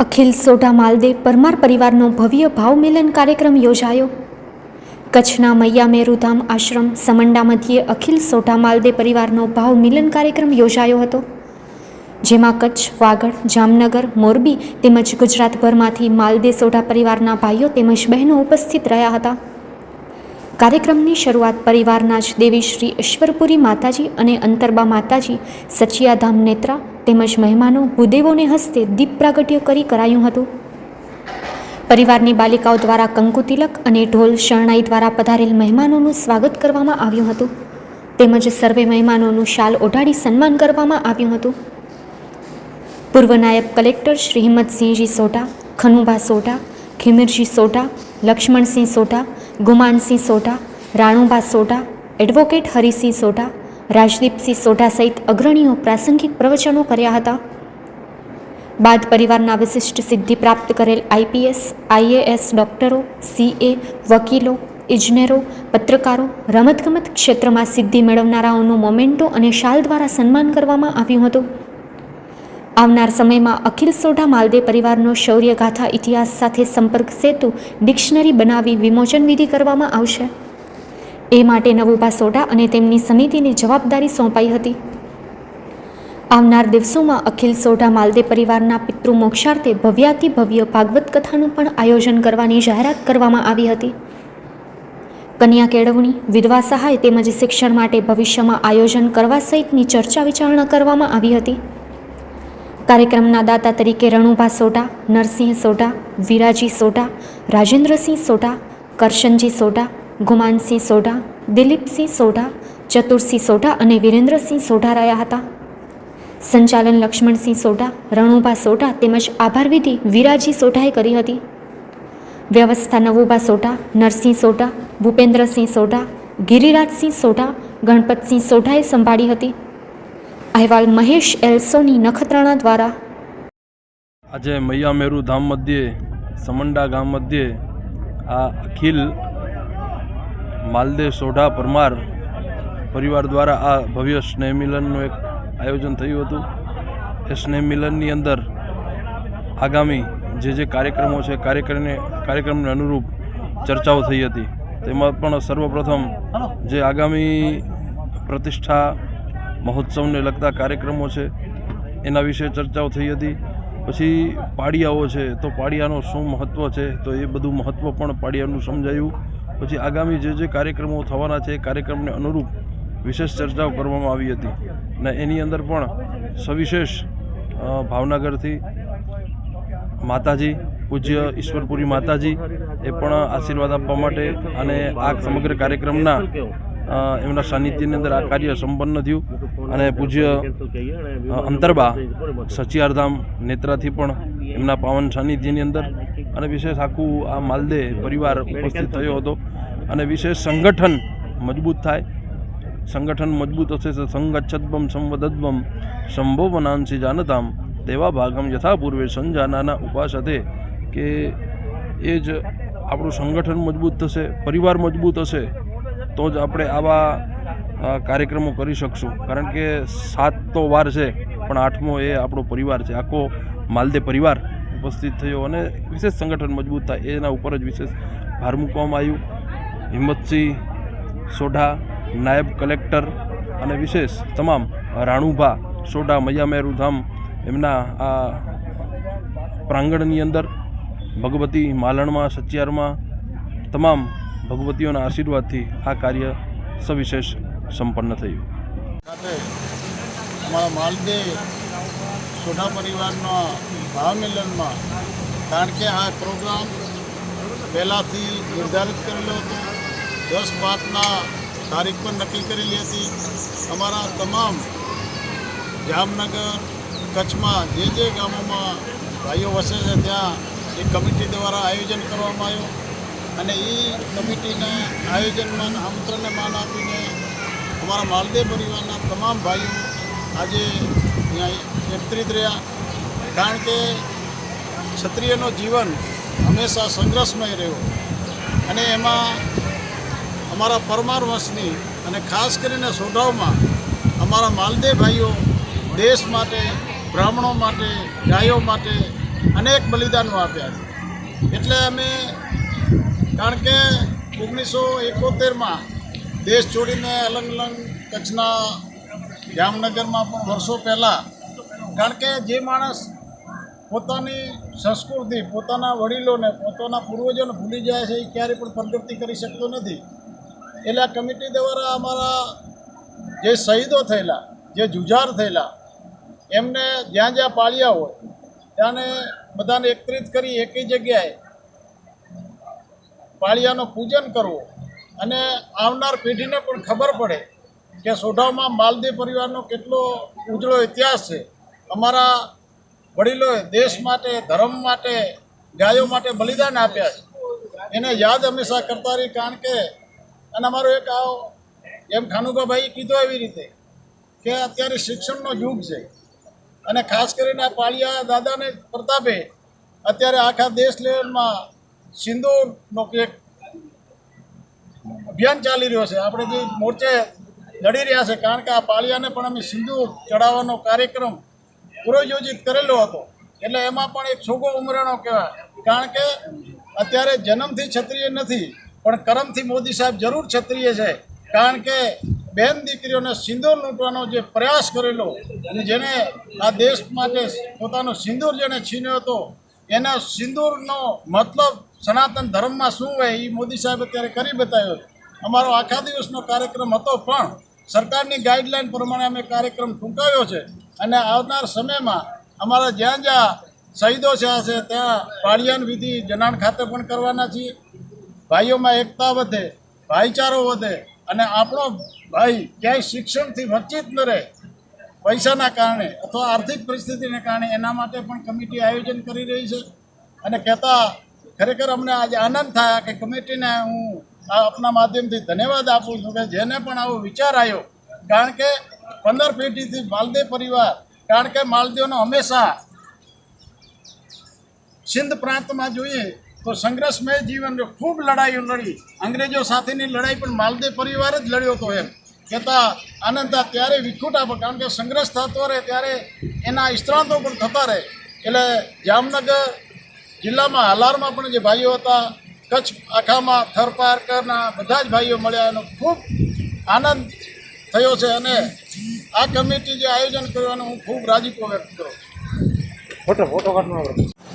અખિલ સોઢા માલદે પરમાર પરિવારનો ભવ્ય ભાવમિલન કાર્યક્રમ યોજાયો. કચ્છના મૈયા મેરુધામ આશ્રમ સમંડા મધ્યે અખિલ સોઢા માલદે પરિવારનો ભાવમિલન કાર્યક્રમ યોજાયો હતો. જેમાં કચ્છ, વાગડ, જામનગર, મોરબી તેમજ ગુજરાતભરમાંથી માલદે સોઢા પરિવારના ભાઈઓ તેમજ બહેનો ઉપસ્થિત રહ્યા હતા. કાર્યક્રમની શરૂઆત પરિવારના જ દેવી શ્રી ઈશ્વરપુરી માતાજી અને અંતરબા માતાજી, સચિયાધામ નેત્રા તેમજ મહેમાનો ભૂદેવોને હસ્તે દીપ પ્રાગટ્ય કરી કરાયું હતું. પરિવારની બાલિકાઓ દ્વારા કંકુ તિલક અને ઢોલ શરણાઈ દ્વારા પધારેલ મહેમાનોનું સ્વાગત કરવામાં આવ્યું હતું. તેમજ સર્વે મહેમાનોનું શાલ ઓઢાડી સન્માન કરવામાં આવ્યું હતું. પૂર્વ નાયબ કલેક્ટર શ્રી હિંમતસિંહજી સોઢા, ખનુભા સોઢા, ખીમીરજી સોઢા, લક્ષ્મણસિંહ સોઢા ગુમાનસિંહ સોઢા રાણુભા સોઢા, એડવોકેટ હરિસિંહ સોઢા, રાજદીપસિંહ સોઢા સહિત અગ્રણીઓ પ્રાસંગિક પ્રવચનો કર્યા હતા. બાદ પરિવારના વિશિષ્ટ સિદ્ધિ પ્રાપ્ત કરેલ આઈપીએસ, આઈએએસ ડોક્ટરો, સીએ, વકીલો, ઇજનેરો, પત્રકારો રમતગમત ક્ષેત્રમાં સિદ્ધિ મેળવનારાઓનું મોમેન્ટો અને શાલ દ્વારા સન્માન કરવામાં આવ્યું હતું. આવનાર સમયમાં અખિલ સોઢા માલદે પરિવારનો શૌર્યગાથા ઇતિહાસ સાથે સંપર્ક સેતુ ડિક્શનરી બનાવી વિમોચન વિધિ કરવામાં આવશે. એ માટે નવુભા સોઢા અને તેમની સમિતિને જવાબદારી સોંપાઈ હતી. આવનાર દિવસોમાં અખિલ સોઢા માલદે પરિવારના પિતૃ મોક્ષાર્થે ભવ્યાતિ ભવ્ય ભાગવત કથાનું પણ આયોજન કરવાની જાહેરાત કરવામાં આવી હતી. કન્યા કેળવણી, વિધવા સહાય તેમજ શિક્ષણ માટે ભવિષ્યમાં આયોજન કરવા સહિતની ચર્ચા વિચારણા કરવામાં આવી હતી. કાર્યક્રમના દાતા તરીકે રણુભા સોઢા નરસિંહ સોઢા વિરાજી સોઢા રાજેન્દ્રસિંહ સોઢા કરશનજી સોઢા ગુમાનસિંહ સોઢા દિલીપસિંહ સોઢા ચતુરસિંહ સોઢા અને વિરેન્દ્રસિંહ સોઢા રહ્યા હતા. સંચાલન લક્ષ્મણસિંહ સોઢા રણુભા સોઢા તેમજ આભાર વિધિ વિરાજી સોઢાએ કરી હતી. વ્યવસ્થા નવુભા સોઢા નરસિંહ સોઢા ભૂપેન્દ્રસિંહ સોઢા ગિરિરાજસિંહ સોઢા ગણપતસિંહ સોઢાએ સંભાળી હતી. અહેવાલ મહેશ એલ્સોની નખત્રાણા દ્વારા. આજે મૈયા મેરુ ધામ મધ્યે, સમંડા ગામ મધ્યે આ અખિલ માલદેવ સોઢા પરમાર પરિવાર દ્વારા આ ભવ્ય સ્નેહ મિલનનું એક આયોજન થયું હતું. એ સ્નેહ મિલનની અંદર આગામી જે જે કાર્યક્રમો છે, કાર્યક્રમને કાર્યક્રમને અનુરૂપ ચર્ચાઓ થઈ હતી. તેમાં પણ સર્વપ્રથમ જે આગામી પ્રતિષ્ઠા મહોત્સવને લગતા કાર્યક્રમો છે, એના વિશે ચર્ચાઓ થઈ હતી. પછી પાડિયાઓ છે, તો પાડિયાનો શું મહત્ત્વ છે, તો એ બધું મહત્ત્વ પણ પાડિયાનું સમજાયું. પછી આગામી જે જે કાર્યક્રમો થવાના છે, એ કાર્યક્રમને અનુરૂપ વિશેષ ચર્ચાઓ કરવામાં આવી હતી. અને એની અંદર પણ સવિશેષ ભાવનગરથી માતાજી, પૂજ્ય ઈશ્વરપુરી માતાજી, એ પણ આશીર્વાદ આપવા માટે અને આ સમગ્ર કાર્યક્રમના એમના સાનિધ્યની અંદર આ કાર્ય સંપન્ન થયું અને પૂજ્ય અંતરબા સચિયારધામ નેત્રાથી પણ એમના પાવન સાનિધ્યની અંદર અને વિશેષ આખું આ માલદે પરિવાર ઉપસ્થિત થયો હતો અને વિશેષ સંગઠન મજબૂત થાય. સંગઠન મજબૂત હશે તો સંગચ્છદ્વમ સંવદદ્વમ સંભોવનાંસી જાનતામ તેવા ભાગમ યથા પૂર્વે સંજાનાના ઉપાસતે કે એ જ આપણું સંગઠન મજબૂત થશે, પરિવાર મજબૂત હશે. તો જ આપણે આવા કાર્યક્રમો કરી શકશું. કારણ કે સાત તો વાર છે, પણ આઠમો એ આપણો પરિવાર છે. આખો માલદે પરિવાર ઉપસ્થિત થયો અને વિશેષ સંગઠન મજબૂત થાય. એના ઉપર જ વિશેષ ભાર મૂકવામાં આવ્યું. હિંમતસિંહ સોઢા, નાયબ કલેક્ટર અને વિશેષ તમામ રાણુભા, સોઢા મૈયામેરુ ધામ એમના, આ, પ્રાંગણની અંદર, ભગવતી માલણમાં સચિયારમાં તમામ ભગવતીઓના આશીર્વાદથી આ કાર્ય સવિશેષ સંપન્ન થયું. અમારા માલદે સોઢા પરિવારના ભાવમિલનમાં, કારણ કે આ પ્રોગ્રામ પહેલાંથી નિર્ધારિત કરેલો હતો, દસ પાંચના તારીખ પણ નક્કી કરેલી હતી. અમારા તમામ જામનગર, કચ્છમાં જે જે ગામોમાં ભાઈઓ વસે છે, ત્યાં એક કમિટી દ્વારા આયોજન કરવામાં આવ્યું. અને એ કમિટીના આયોજનમાં આમંત્રણને માન આપીને અમારા માલદેવ પરિવારના તમામ ભાઈઓ આજે અહીંયા એકત્રિત રહ્યા. કારણ કે ક્ષત્રિયનો જીવન હંમેશા સંઘર્ષમય રહ્યો. અને એમાં અમારા પરમાર વંશની અને ખાસ કરીને સોઢાવમાં અમારા માલદેવ ભાઈઓ દેશ માટે, બ્રાહ્મણો માટે, ગાયો માટે અનેક બલિદાનો આપ્યા છે. એટલે અમે કારણ કે ઓગણીસો એકોતેરમાં દેશ છોડીને અલંગ અલંગ કચ્છના જામનગરમાં પણ વર્ષો પહેલાં, કારણ કે જે માણસ પોતાની સંસ્કૃતિ, પોતાના વડીલોને, પોતાના પૂર્વજોને ભૂલી જાય છે, એ ક્યારેય પણ પ્રગતિ કરી શકતો નથી. એટલે આ કમિટી દ્વારા અમારા જે શહીદો થયેલા, જે જુજાર થયેલા, એમને જ્યાં જ્યાં પાળ્યા હોય, ત્યાંને બધાને એકત્રિત કરી એકી જગ્યાએ પાળિયાનું પૂજન કરવું અને આવનાર પેઢીને પણ ખબર પડે કે સોઢામાં માલદેવ પરિવારનો કેટલો ઉજળો ઇતિહાસ છે. અમારા વડીલોએ દેશ માટે, ધર્મ માટે, ગાયો માટે બલિદાન આપ્યા છે. એને યાદ હંમેશા કરતા રહી કારણ કે, અને અમારો એક આવો એમ ખાનુભાભાઈએ કીધું એવી રીતે કે અત્યારે શિક્ષણનો યુગ છે. અને ખાસ કરીને આ પાળિયા દાદાને, પ્રતાપે અત્યારે આખા દેશ લેવલમાં સિંદૂરનો એક અભિયાન ચાલી રહ્યો છે. આપણે જે મોરચે લડી રહ્યા છે, કારણ કે આ પાળિયાને પણ અમે સિંદૂર ચડાવવાનો કાર્યક્રમ પુરોયોજિત કરેલો હતો. એટલે એમાં પણ એક છોગો ઉમરાણો કહેવાય. કારણ કે અત્યારે જન્મથી ક્ષત્રિય નથી, પણ કરમથી મોદી સાહેબ જરૂર ક્ષત્રિય છે. કારણ કે બેન દીકરીઓને સિંદૂર લૂંટવાનો જે પ્રયાસ કરેલો, અને જેને આ દેશ માટે પોતાનો સિંદૂર જેણે છીન્યો હતો, એના સિંદૂરનો મતલબ સનાતન ધર્મમાં શું હોય એ મોદી સાહેબ અત્યારે કરી બતાવ્યો અમારો આખા દિવસનો કાર્યક્રમ હતો, પણ સરકારની ગાઈડલાઈન પ્રમાણે અમે કાર્યક્રમ ટૂંકાવ્યો છે અને આવનાર સમયમાં અમારા જ્યાં જ્યાં શહીદો છે છે, ત્યાં પાળિયાન વિધિ જનાણ ખાતે પણ કરવાના છીએ. ભાઈઓમાં એકતા વધે, ભાઈચારો વધે અને આપણો ભાઈ ક્યાંય શિક્ષણથી વંચિત ન રહે, પૈસાના કારણે અથવા આર્થિક પરિસ્થિતિને કારણે એના માટે પણ કમિટી આયોજન કરી રહી છે. અને કહેતા ખરેખર અમને આજે આનંદ થયા કે કમિટીને હું આપના માધ્યમથી ધન્યવાદ આપું છું કે જેને પણ આવો વિચાર આવ્યો. કારણ કે પંદર પેઢીથી માલદેવ પરિવાર, કારણ કે માલદેવનો હંમેશા સિંધ પ્રાંતમાં જોઈએ તો સંઘર્ષમય જીવન ખૂબ લડાઈઓ લડી. અંગ્રેજો સાથેની લડાઈ પણ માલદેવ પરિવાર જ લડ્યો હતો એમ. કહેતા આનંદ ત્યારે વિખૂટ આપે, કારણ કે સંઘર્ષ થતો રહે ત્યારે એના ઇસ્ત્રાંતો પણ થતા રહે. એટલે જામનગર જિલ્લામાં હાલારમાં પણ જે ભાઈઓ હતા કચ્છ આખામાં થરપારકરના બધા જ ભાઈઓ મળ્યા. એનો ખૂબ આનંદ થયો છે અને આ કમિટી જે આયોજન કર્યું એનો હું ખૂબ રાજીપો વ્યક્ત કરું છું.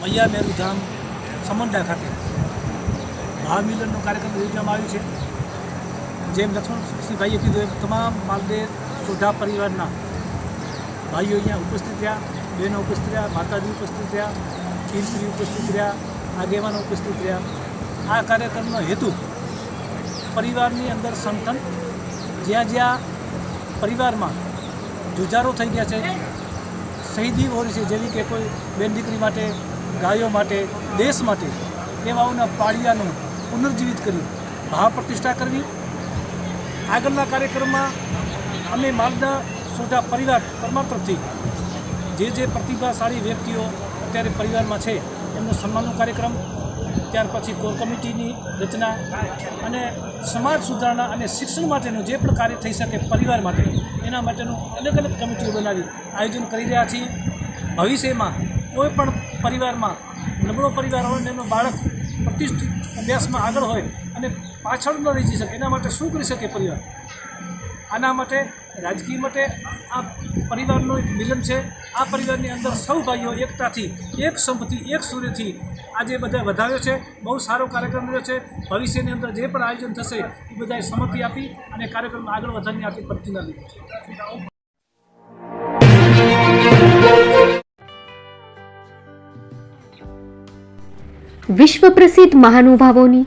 મૈયા મેરુ ધામ સમંડા ખાતે મહામિલનનો કાર્યક્રમ યોજવામાં આવ્યો છે. જેમ લક્ષ્મણસિંહભાઈએ કીધું એમ તમામ માલદેવ સોઢા પરિવારના ભાઈઓ અહીંયા ઉપસ્થિત રહ્યા બહેનો ઉપસ્થિત રહ્યા માતાજી ઉપસ્થિત રહ્યા પીરશ્રી ઉપસ્થિત રહ્યા, આગેવાનો ઉપસ્થિત રહ્યા. આ કાર્યક્રમનો હેતુ પરિવારની અંદર સંગઠન જ્યાં જ્યાં પરિવારમાં જુજારો થઈ ગયા છે, શહીદી હોય છે, જેવી કે કોઈ બેન દીકરી માટે, ગાયો માટે, દેશ માટે, એવાઓના પાળિયાનું પુનર્જીવિત કરી ભાવ પ્રતિષ્ઠા કરવી. આગળના કાર્યક્રમમાં અમે માલદા સોઢા પરિવાર પરમાર તરફથી જે જે પ્રતિભાશાળી વ્યક્તિઓ અત્યારે પરિવારમાં છે, એમનો સન્માનનો કાર્યક્રમ, ત્યાર પછી કોર કમિટીની રચના અને સમાજ સુધારણા અને શિક્ષણ માટેનું જે પણ કાર્ય થઈ શકે પરિવાર માટે, એના માટેનું અલગ અલગ કમિટીઓ બનાવી આયોજન કરી રહ્યા છીએ. ભવિષ્યમાં કોઈ પણ પરિવારમાં નબળો પરિવાર હોય ને એનો બાળક પ્રતિષ્ઠિત અભ્યાસમાં આગળ હોય અને પાછળ ન રહી શકે, એના માટે શું કરી શકે પરિવાર? આના માટે રાજકીય માટે આ પરિવારનો એક મિલન છે. આ પરિવારની અંદર સૌ ભાઈઓ એકતાથી, એક સંપથી એક સૂર્યથી આજે બધા વધાવ્યો છે. બહુ સારો કાર્યક્રમ રહ્યો છે. ભવિષ્યની અંદર જે પણ આયોજન થશે, એ બધાએ સંમતિ આપી અને કાર્યક્રમ આગળ વધારની આપી પ્રતિના લીધી. વિશ્વ પ્રસિદ્ધ મહાનુભાવોની